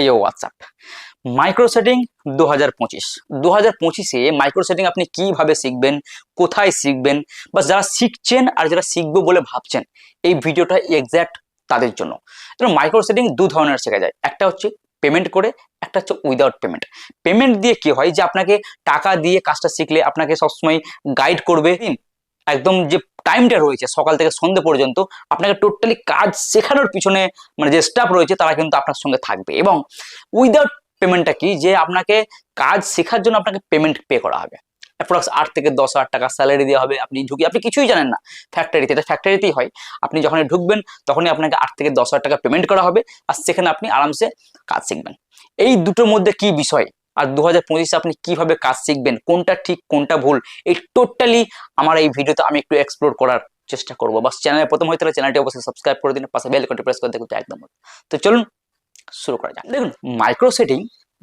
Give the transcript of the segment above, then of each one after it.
এই WhatsApp micro setting দু হাজার পঁচিশ। দু হাজার পঁচিশে মাইক্রো সেটিং আপনি কীভাবে শিখবেন, কোথায় শিখবেন, বা যারা শিখছেন আর যারা শিখব বলে ভাবছেন, এই ভিডিওটা এক্স্যাক্ট তাদের জন্য। সেটিং দু ধরনের শেখা যায়। একটা হচ্ছে পেমেন্ট করে, একটা হচ্ছে উইদাউট পেমেন্ট পেমেন্ট দিয়ে কি হয় যে, আপনাকে টাকা দিয়ে কাজটা শিখলে আপনাকে সবসময় গাইড করবে। একদম যে টাইমটা রয়েছে, সকাল থেকে সন্ধে পর্যন্ত আপনাকে টোটালি কাজ শেখানোর পিছনে মানে যে স্টাফ রয়েছে তারা কিন্তু আপনার সঙ্গে থাকবে এবং উইদাউট পেমেন্টটা কি? যে আপনাকে কাজ শেখার জন্য আপনাকে পেমেন্ট পে করা হবে। অ্যাপ্রক্স আট থেকে দশ হাজার টাকা স্যালারি দেওয়া হবে, আপনি ঢুকি আপনি কিছুই জানেন না। ফ্যাক্টরিতে এটা ফ্যাক্টরিতেই হয়। আপনি যখনই ঢুকবেন, তখনই আপনাকে আট থেকে দশ হাজার টাকা পেমেন্ট করা হবে। আর সেখানে আপনি আরামসে কাজ শিখবেন। এই দুটোর মধ্যে কি বিষয়? আর দু হাজার আপনি কীভাবে কাজ শিখবেন, কোনটা ঠিক, কোনটা ভুল, এই টোটালি আমার এই ভিডিওতে আমি একটু এক্সপ্লোর করার চেষ্টা করব। বাস চ্যানেলে প্রথম হয়ে তাহলে চ্যানেলটি অবশ্যই সাবস্ক্রাইব করে দিন, পাশে বেল আইকনটি প্রেস করে দেখুন একদম। তো চলুন শুরু করা যাক। দেখুন মাইক্রো সেটিং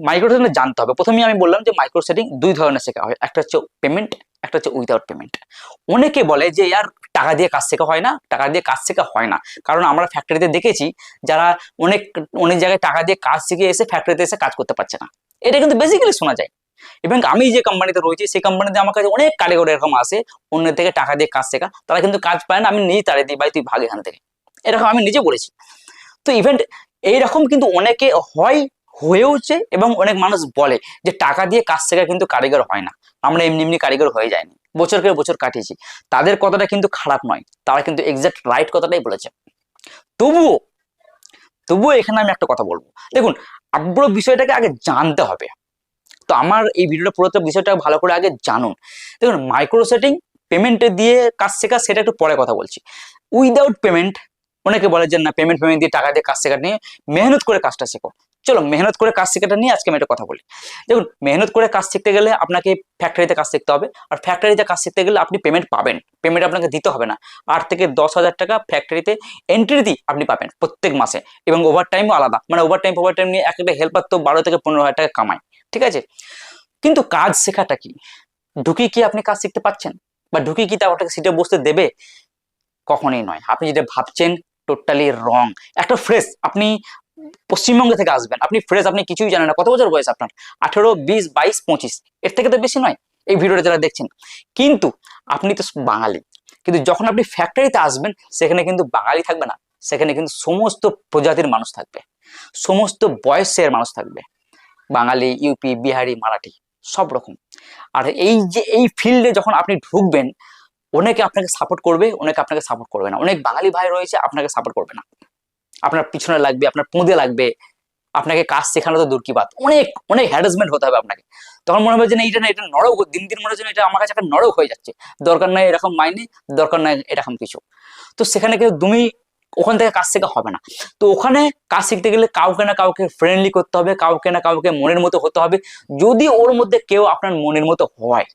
মাইক্রো সেটিং জানতে হবে। প্রথমেই আমি বললাম যে মাইক্রো সেটিং দুই ধরনের শেখা হয়। একটা হচ্ছে পেমেন্ট একটা হচ্ছে উইদাউট পেমেন্ট অনেকে বলে যে, ইয়ার টাকা দিয়ে কাজ শেখা হয় না, টাকা দিয়ে কাজ শেখা হয় না। কারণ আমরা ফ্যাক্টরিতে দেখেছি, যারা অনেক অনেক জায়গায় টাকা দিয়ে কাজ শিখে এসে ফ্যাক্টরিতে এসে কাজ করতে পারছে না। এটা কিন্তু বেসিক্যালি শোনা যায়। এবং আমি যে কোম্পানিতে রয়েছি, সেই কোম্পানিতে আমার কাছে অনেক কারিগর এরকম আসে, অন্য থেকে টাকা দিয়ে কাজ শেখা। তারা কিন্তু কাজ পায় না, আমি নিজেই তাড়িয়ে দিই, ভাই, তুই ভাগ এখান থেকে। এরকম আমি নিজে বলেছি। তো ইভেন্ট এইরকম কিন্তু অনেকে হয়, হয়েওছে এবং অনেক মানুষ বলে যে টাকা দিয়ে কাজ শেখা কিন্তু কারিগর হয় না। আমরা এমনি এমনি কারিগর হয়ে যায়নি বছর বছরকে বছর কাটিয়েছি। তাদের কথাটা কিন্তু খারাপ নয়। তারা কিন্তু এক্সাক্ট রাইট কথাটাই বলেছে। তবুও তবুও এখানে আমি একটা কথা বলব। দেখুন আগ্রহ বিষয়টাকে আগে জানতে হবে। তো আমার এই ভিডিওটা পুরোটা বিষয়টা ভালো করে আগে জানুন। দেখুন মাইক্রো সেটিং পেমেন্টে দিয়ে কাজ শেখা, সেটা একটু পরে কথা বলছি। উইদাউট পেমেন্ট অনেকে বলে যে না পেমেন্ট পেমেন্ট দিয়ে টাকা দিয়ে কাজ শেখা নিয়ে মেহনত করে কাজটা শেখো। চলো মেহনত করে কাজ শেখাটা নিয়ে আজকে আমি একটা কথা বলি। দেখুন, মেহনত করে কাজ শিখতে গেলে আপনাকে ফ্যাক্টরিতে কাজ শিখতে হবে। আর ফ্যাক্টরিতে কাজ শিখতে গেলে আপনি পেমেন্ট পাবেন। পেমেন্ট আপনাকে দিতে হবে না। আট থেকে দশ হাজার টাকা ফ্যাক্টরিতে এন্ট্রি দিয়ে আপনি পাবেন প্রত্যেক মাসে। এবং ওভার টাইমও আলাদা। মানে ওভার টাইম ওভার টাইম নিয়ে এক একটা হেল্পার তো বারো থেকে পনেরো হাজার টাকা কামায়। ঠিক আছে? কিন্তু কাজ শেখাটা কি? ঢুকি কি আপনি কাজ শিখতে পাচ্ছেন বা ঢুকি কি তা ওটাকে সিটে বসতে দেবে? কখনোই নয়। আপনি যেটা ভাবছেন টোটালি রং একটা ফ্রেশ আপনি পশ্চিমবঙ্গ থেকে আসবেন। আপনি ফ্রেশ আপনি কিছুই জানেন না। কত বছর বয়স আপনার? আঠেরো, বিশ, বাইশ, পঁচিশ। এর থেকে তো বেশি নয়। এই ভিডিওটা যারা দেখছেন। কিন্তু আপনি তো বাঙালি। কিন্তু যখন আপনি ফ্যাক্টরিতে আসবেন, সেখানে কিন্তু বাঙালি থাকবে না। সেখানে কিন্তু সমস্ত প্রজাতির মানুষ থাকবে। সমস্ত বয়সের মানুষ থাকবে। বাঙালি ইউপি বিহারি, মারাঠি, সব রকম। আর এই যে, এই ফিল্ডে যখন আপনি ঢুকবেন, অনেকে আপনাকে সাপোর্ট করবে, অনেকে আপনাকে সাপোর্ট করবে না। অনেক বাঙালি ভাই রয়েছে, আপনাকে সাপোর্ট করবে না। আপনার পিছনে লাগবে, আপনার পুঁদে লাগবে, আপনাকে কাজ শেখানো তো দূর কি বাত। অনেক অনেক হ্যারাসমেন্ট হতে হবে আপনাকে। তখন মনে হবে যে না এটা না, এটা নরক, দিন দিন মনে হচ্ছে এটা আমার কাছে একটা নরক হয়ে যাচ্ছে। দরকার নাই এরকম মাইনে দরকার নাই এরকম কিছু। তো সেখানে কিন্তু তুমি ওখান থেকে কাজ শেখা হবে না। তো ওখানে কাজ শিখতে গেলে কাউকে না কাউকে ফ্রেন্ডলি করতে হবে, কাউকে না কাউকে মনের মতো হতে হবে। যদি ওর মধ্যে কেউ আপনার মনের মতো হয়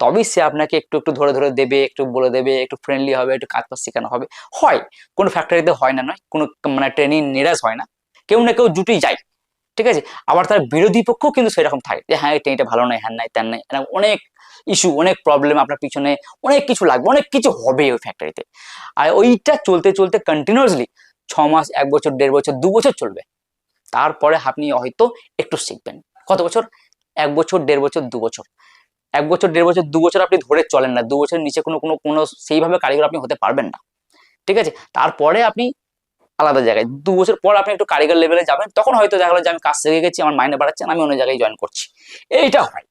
তবেই সে আপনাকে একটু একটু ধরে ধরে দেবে, একটু বলে দেবে, একটু ফ্রেন্ডলি হবে, একটু কাজ বাজ শেখানো হবে। হয়, কোনো ফ্যাক্টরিতে হয় না, নয়, কোনো মানে ট্রেনিং নিরাশ হয় না। কেউ না কেউ জুটি যায়, ঠিক আছে? আবার তার বিরোধী পক্ষ কিন্তু সেরকম থাকে যে হ্যাঁ ট্রেনটা ভালো নয় হ্যাঁ নাই তেন নাই, এরকম অনেক ইস্যু অনেক প্রবলেম আপনার পিছনে, অনেক কিছু লাগবে, অনেক কিছু হবে ওই ফ্যাক্টরিতে আর ওইটা চলতে চলতে কন্টিনিউয়াসলি ছ মাস, এক বছর, দেড় বছর, দু বছর চলবে। তারপরে আপনি হয়তো একটু শিখবেন। কত বছর? এক বছর, দেড় বছর, দু বছর। এক বছর, দেড় বছর, দু বছর আপনি ধরে চলেন না। দু বছরের নিচে কোনো কোনো কোনো সেইভাবে কারিগর আপনি হতে পারবেন না। ঠিক আছে? তারপরে আপনি আলাদা জায়গায়, দু বছর পর আপনি একটু কারিগর লেভেলে যাবেন, তখন হয়তো দেখা গেলো যে আমি কাজ শিখে গেছি, আমার মাইনে বাড়াচ্ছেন, আমি অন্য জায়গায় জয়েন করছি। এইটা হয়।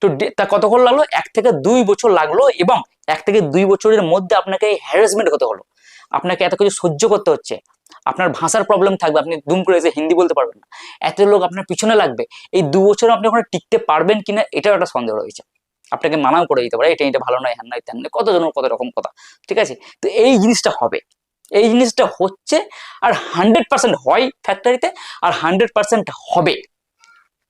তো তা কতক্ষণ লাগল? এক থেকে দুই বছর লাগল এবং এক থেকে দুই বছরের মধ্যে আপনাকে হ্যারাসমেন্ট হতে হলো। আপনাকে এত কিছু সহ্য করতে হচ্ছে। আপনার ভাষার প্রবলেম থাকবে, আপনি দুম করে এসে হিন্দি বলতে পারবেন না। এত লোক আপনার পিছনে লাগবে। এই দু বছর আপনি ওখানে টিকতে পারবেন কিনা, এটাও একটা সন্দেহ রয়েছে। আপনাকে মানাও করে দিতে পারে, এটা এটা ভালো নয়, হ্যান নয় তেন নয়, কত জনের কত রকম কথা, ঠিক আছে? তো এই জিনিসটা হবে, এই জিনিসটা হচ্ছে আর হান্ড্রেড পার্সেন্ট হয় ফ্যাক্টরিতে আর হান্ড্রেড পার্সেন্ট হবে।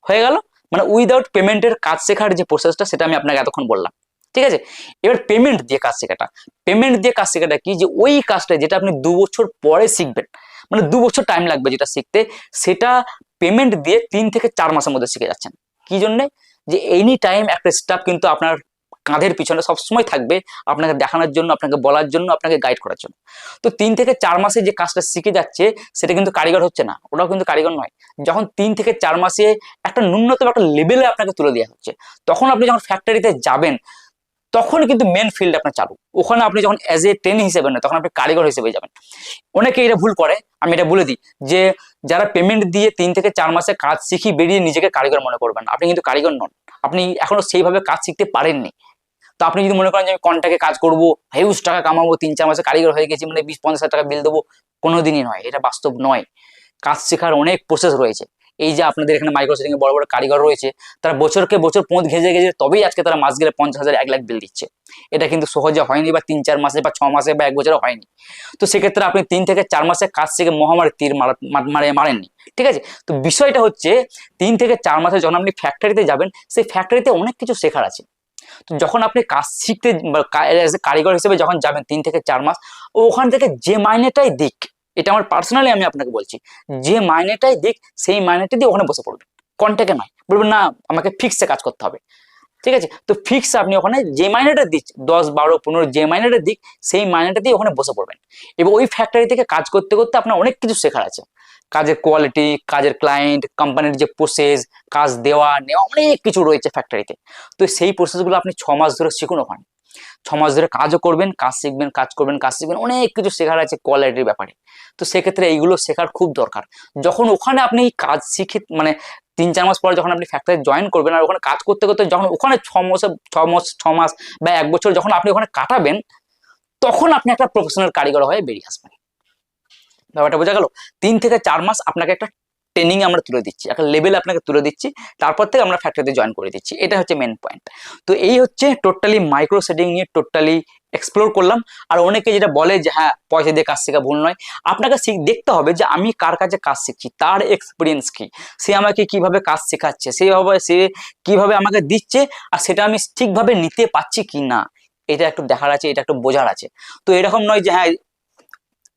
হয়ে গেল? মানে উইদাউট পেমেন্টের কাজ শেখার যে প্রসেসটা সেটা আমি আপনাকে এতক্ষণ বললাম, ঠিক আছে? এবার পেমেন্ট দিয়ে কাজ শেখাটা পেমেন্ট দিয়ে কাজ শেখাটা কি? যে ওই কাজটা যেটা আপনি দু বছর পরে শিখবেন মানে দু বছর টাইম লাগবে যেটা শিখতে, সেটা পেমেন্ট দিয়ে তিন থেকে চার মাসের মধ্যে শিখে যাচ্ছেন। কি জন্যে? যে এনি টাইম একটা স্টাফ কিন্তু আপনার কাঁধের পিছনে সবসময় থাকবে আপনাকে দেখানোর জন্য, আপনাকে বলার জন্য, আপনাকে গাইড করার জন্য। তো তিন থেকে চার মাসে যে কাজটা শিখে যাচ্ছে, সেটা কিন্তু কারিগর হচ্ছে না। ওটাও কিন্তু কারিগর নয়। যখন তিন থেকে চার মাসে একটা ন্যূনতম একটা লেভেলে আপনাকে তুলে দেওয়া হচ্ছে, তখন আপনি যখন ফ্যাক্টরিতে যাবেন তখন কিন্তু মেন ফিল্ড আপনার চালু। ওখানে আপনি যখন অ্যাজ এ ট্রেন হিসেবে না তখন আপনি কারিগর হিসেবে যাবেন। অনেকে এটা ভুল করে, আমি এটা বলে দিই যে, যারা পেমেন্ট দিয়ে তিন থেকে চার মাসে কাজ শিখি বেরিয়ে নিজেকে কারিগর মনে করবেন আপনি কিন্তু কারিগর নন। আপনি এখনও সেইভাবে কাজ শিখতে পারেননি। তো আপনি যদি মনে করেন যে, আমি কন্টাকে কাজ করব হিউজ টাকা কামাবো, তিন চার মাসে কারিগর হয়ে গেছি মানে বিশ পঞ্চাশ টাকা বিল দেবো, কোনোদিনই নয়। এটা বাস্তব নয়। কাজ শেখার অনেক প্রসেস রয়েছে। এই যে আপনাদের এখানে মাইক্রো সেটিং এ বড় বড় কারিগর রয়েছে, তারা বছরকে বছর পোঁত ঘেজে ঘেজে তবেই আজকে তারা মাস গেলে পঞ্চাশ হাজার, এক লাখ বিল দিচ্ছে। এটা কিন্তু সহজে হয়নি বা তিন চার মাসে বা ছ মাসে বা এক বছরে হয়নি। তো সেক্ষেত্রে আপনি তিন থেকে চার মাসে কাজ শিখে মহামারী তীর মারা- মারেননি, ঠিক আছে? তো বিষয়টা হচ্ছে, তিন থেকে চার মাসে যখন আপনি ফ্যাক্টরিতে যাবেন, সেই ফ্যাক্টরিতে অনেক কিছু শেখার আছে। তো যখন আপনি কাজ শিখতে কারিগর হিসেবে যখন যাবেন তিন থেকে চার মাস, ওখান থেকে যে মাইনেটাই দিক এটা আমার পার্সোনালি আমি আপনাকে বলছি। যে মাইনেটাই দিক সেই মাইনেটা দিয়ে ওখানে বসে পড়বেন কন্ট্যাক্টে নয়। বলবেন না আমাকে ফিক্সে কাজ করতে হবে। ঠিক আছে? তো ফিক্স আপনি ওখানে যে মাইনেটা দিচ্ছে দশ বারো পনেরো যে মাইনেটা দিক সেই মাইনেটা দিয়ে ওখানে বসে পড়বেন। এবং ওই ফ্যাক্টরি থেকে কাজ করতে করতে আপনার অনেক কিছু শেখার আছে। কাজের কোয়ালিটি কাজের ক্লায়েন্ট কোম্পানির যে প্রসেস কাজ দেওয়া নেওয়া অনেক কিছু রয়েছে ফ্যাক্টরিতে তো। সেই প্রসেসগুলো আপনি ছ মাস ধরে শিখুন ওখানে। ছ মাস ধরে কাজও করবেন, কাজ শিখবেন, কাজ করবেন, কাজ শিখবেন, অনেক কিছু শেখার আছে কোয়ালিটির ব্যাপারে। তো সেক্ষেত্রে এইগুলো শেখার খুব দরকার। যখন ওখানে আপনি কাজ শিখে মানে তিন চার মাস পরে যখন আপনি ফ্যাক্টরি জয়েন করবেন আর ওখানে কাজ করতে করতে যখন ওখানে ছ মাসে, ছ মাস ছ মাস বা এক বছর যখন আপনি ওখানে কাটাবেন, তখন আপনি একটা প্রফেশনাল কারিগর হয়ে বেরিয়ে আসবেন। ব্যাপারটা বোঝা গেল? তিন থেকে চার মাস আপনাকে একটা ট্রেনিং আমরা তুলে দিচ্ছি। একটা লেভেল আপনাকে তুলে দিচ্ছি। তারপর থেকে আমরা ফ্যাক্টরিতে জয়েন করে দিচ্ছি। এটা হচ্ছে মেন পয়েন্ট তো এই হচ্ছে টোটালি মাইক্রো সেটিং নিয়ে টোটালি এক্সপ্লোর করলাম। আর অনেকে যেটা বলে যে হ্যাঁ পয়সা দিয়ে কাজ শেখা ভুল নয়। আপনাকে দেখতে হবে যে, আমি কার কাছে কাজ শিখছি? তার এক্সপিরিয়েন্স কি? সে আমাকে কীভাবে কাজ শেখাচ্ছে? সেভাবে সে কীভাবে আমাকে দিচ্ছে? আর সেটা আমি ঠিকভাবে নিতে পারছি কি না এটা একটু দেখার আছে, এটা একটু বোঝার আছে। তো এরকম নয় যে হ্যাঁ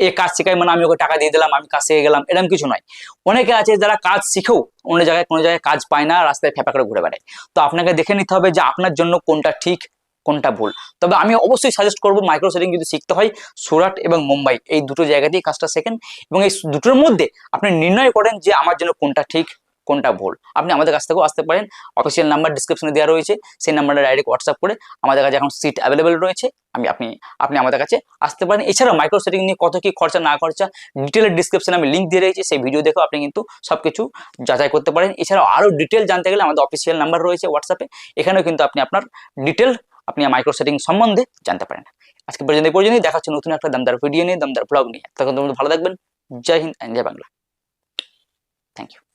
এ কাজ শেখাই মানে আমি ওকে টাকা দিয়ে দিলাম, আমি কাজ শিখে গেলাম এরকম কিছু নয়। অনেকে আছে যারা কাজ শিখেও অন্য জায়গায়, কোনো জায়গায় কাজ পায় না, রাস্তায় ফেপা করে ঘুরে বেড়ায়। তো আপনাকে দেখে নিতে হবে যে আপনার জন্য কোনটা ঠিক, কোনটা ভুল। তবে আমি অবশ্যই সাজেস্ট করব মাইক্রো সেটিং যদি শিখতে হয়, সুরাট এবং মুম্বাই, এই দুটো জায়গাতেই কাজটা শেখেন এবং এই দুটোর মধ্যে আপনি নির্ণয় করেন যে আমার জন্য কোনটা ঠিক কোনটা ভুল? আপনি আমাদের কাছ থেকেও আসতে পারেন। অফিসিয়াল নাম্বার ডিসক্রিপশনে দেওয়া রয়েছে। সেই নাম্বারটা ডাইরেক্ট হোয়াটসঅ্যাপ করে আমাদের কাছে এখন সিট অ্যাভেলেবেল রয়েছে। আমি আপনি আপনি আমাদের কাছে আসতে পারেন। এছাড়াও মাইক্রো সেটিং নিয়ে কত কী খরচা, না খরচা ডিটেলের ডিসক্রিপশনে আমি লিঙ্ক দিয়ে রয়েছি সেই ভিডিও দেখেও আপনি কিন্তু সব কিছু যাচাই করতে পারেন। এছাড়াও আরও ডিটেল জানতে গেলে আমাদের অফিসিয়াল নাম্বার রয়েছে হোয়াটসঅ্যাপে এখানেও কিন্তু আপনি আপনার ডিটেল আপনি মাইক্রো সেটিং সম্বন্ধে জানতে পারেন। আজকে পর্যন্ত, এই পর্যন্তই। দেখা হচ্ছে নতুন একটা দামদার ভিডিও নিয়ে, দামদার ব্লগ নিয়ে। তখন তোমরা ভালো থাকবেন। জয় হিন্দ জয় বাংলা। Thank you